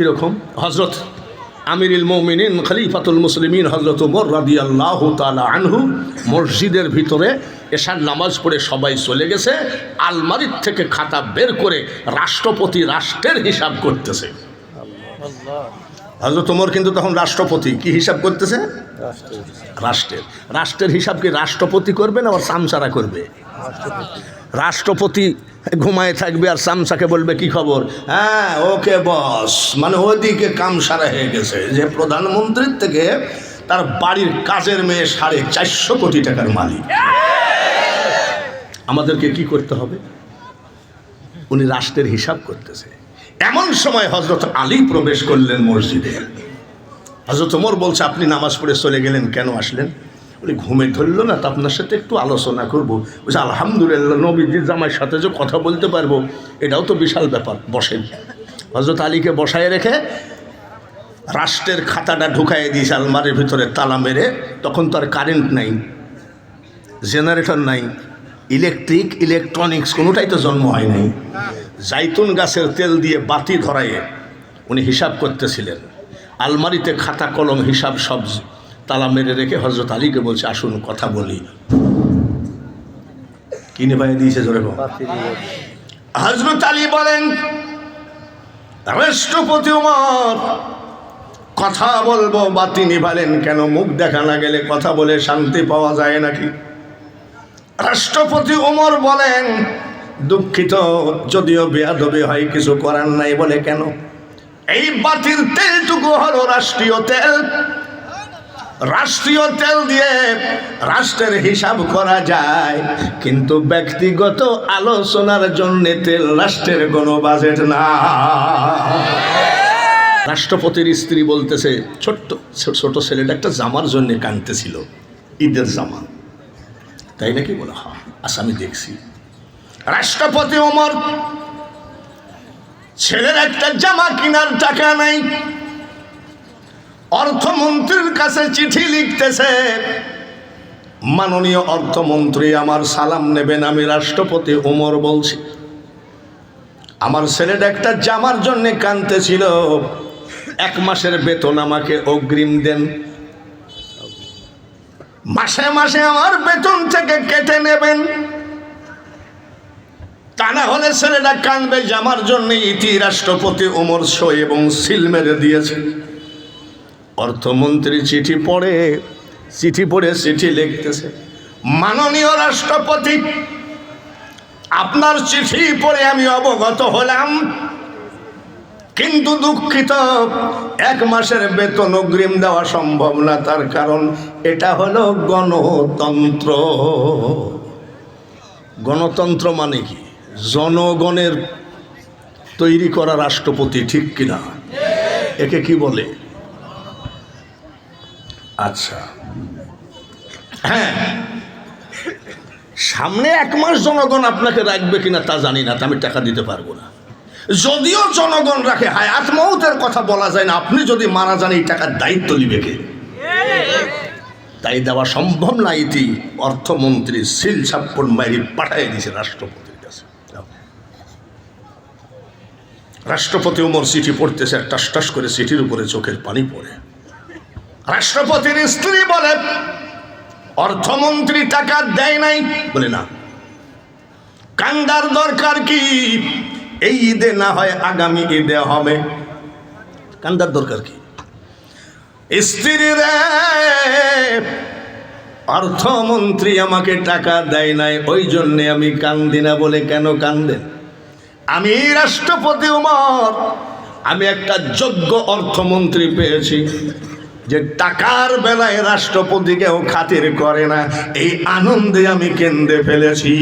কীরকম? হজরত আমিরুল মৌমিনিন, খলিফাতুল মুসলিমিন হজরত উমর রাদি আল্লাহ তালা আনহু মসজিদের ভিতরে এশার নামাজ পড়ে সবাই চলে গেছে, আলমারির থেকে খাতা বের করে রাষ্ট্রপতি রাষ্ট্রের হিসাব করতেছে। হজরত উমর কিন্তু তখন রাষ্ট্রপতি, কি হিসাব করতেছে? রাষ্ট্রের। রাষ্ট্রের হিসাব কি রাষ্ট্রপতি করবে না আবার সামসারা করবে? রাষ্ট্রপতি ঘুমায় থাকবে আর সামসাকে বলবে, কি খবর? হ্যাঁ ওকে বস। মানে ওদিকে কাম সারা হয়ে গেছে যে প্রধানমন্ত্রীর থেকে তার বাড়ির কাজের মেয়ে সাড়ে চারশো কোটি টাকার মালিক। আমাদেরকে কি করতে হবে? উনি রাষ্ট্রের হিসাব করতেছে। এমন সময় হজরত আলী প্রবেশ করলেন মসজিদে। হজরত ওমর বলছে, আপনি নামাজ পড়ে চলে গেলেন, কেন আসলেন? উনি ঘুমে ধরলো না তা আপনার সাথে একটু আলোচনা করব? বলছে, আলহামদুলিল্লাহ নবীজির জামাইয়ের সাথে যে কথা বলতে পারব, এটাও তো বিশাল ব্যাপার, বসেন। হজরত আলীকে বসায় রেখে রাষ্ট্রের খাতাটা ঢুকাই দিয়েছে, আলমারির ভিতরে তালা মেরে, তখন তো আর কারেন্ট নাই, জেনারেটর নাই, ইলেকট্রিক, ইলেকট্রনিক্স, কোনোটাই তো জন্ম হয় নাই। জাইতুন গাছের তেল দিয়ে বাতি ধরাইয়ে উনি হিসাব করতেছিলেন, আলমারিতে খাতা, কলম, হিসাব সব তালা মেরে রেখে হজরত আলীকে বলছে, আসুন, কথা বলি। কিনে ভাই দিয়েছে জোরে। হজরত আলী বলেন, রাষ্ট্রপতি উমর, কথা বলব, বাতি নিভালেন কেন? মুখ দেখা না গেলে কথা বলে শান্তি পাওয়া যায় নাকি? রাষ্ট্রপতি উমর বলেন, দুঃখিত, যদিও বেয়াদবি হয়, কিছু করার নাই বলে কেন? এই বাতির তেলটুকু হলো রাষ্ট্রীয় তেল রাষ্ট্রীয় তেল দিয়ে রাষ্ট্রের হিসাব করা যায়। কিন্তু ব্যক্তিগত আলোচনার জন্য তেল রাষ্ট্রের কোনো বাজেট না। রাষ্ট্রপতির স্ত্রী বলতেছে, ছোট্ট ছোট ছেলেটা একটা জামার জন্য কানতেছিল ঈদের জামা। তাই নাকি বলা হয়? আচ্ছা আমি দেখছি। রাষ্ট্রপতি ওমর, ছেলের একটা জামা কেনার টাকা নাই। অর্থমন্ত্রীর কাছে চিঠি লিখতেছে, মাননীয় অর্থমন্ত্রী, আমার সালাম নেবেন আমি রাষ্ট্রপতি ওমর বলছি। আমার ছেলেটা একটা জামার জন্য কানতেছিল এক মাসের বেতন আমাকে অগ্রিম দেন। মাসে মাসে আমার বেতন থেকে কেটে নেবেন। তা না হলে ছেলেটা কানবে জামার জন্য ইতি রাষ্ট্রপতি ওমর সই এবং সিল মেরে দিয়েছে। অর্থমন্ত্রী চিঠি পড়ে চিঠি পড়ে চিঠি লিখতেছে, মাননীয় রাষ্ট্রপতি, আপনার চিঠি পড়ে আমি অবগত হলাম, কিন্তু দুঃখিত, এক মাসের বেতন অগ্রিম দেওয়া সম্ভব না, তার কারণ এটা হলো গণতন্ত্র। গণতন্ত্র মানে কি? জনগণের তৈরি করা রাষ্ট্রপতি ঠিক কিনা? একে কি বলে? আচ্ছা। হ্যাঁ। সামনে এক মাস জনগণ আপনাকে রাখবে কিনা তা জানি না, তা আমি টাকা দিতে পারব না। যদিও জনগণ রাখে, হায়াত মৌতের কথা বলা যায় না, আপনি যদি মারা যান, এই টাকার দায়িত্ব নিবে কে? তাই দেওয়া সম্ভব না ইতি, অর্থমন্ত্রী সিল ছাপ্পন মাইরি পাঠাই দিয়েছে রাষ্ট্রপতির কাছে। রাষ্ট্রপতি ওমর চিঠি পড়তেছে টাস টাস করে চিঠির উপরে চোখের পানি পড়ে। রাষ্ট্রপতির স্ত্রী বলে, অর্থমন্ত্রী টাকা দেয় নাই। বলে, না। কান্দার দরকার কি? এই ঈদে না হয় আগামী ঈদে হবে। কান্দার দরকার কি? স্ত্রী রে অর্থমন্ত্রী আমাকে টাকা দেয় নাই, ওই জন্যে আমি কান্দি না বলে কেন কান্দেন? আমি রাষ্ট্রপতি, উমর। আমি একটা যোগ্য অর্থমন্ত্রী পেয়েছি। যে টাকার বেলায় রাষ্ট্রপতিকেও খাতির করে না এই আনন্দে আমি কেন্দ্রে ফেলেছি।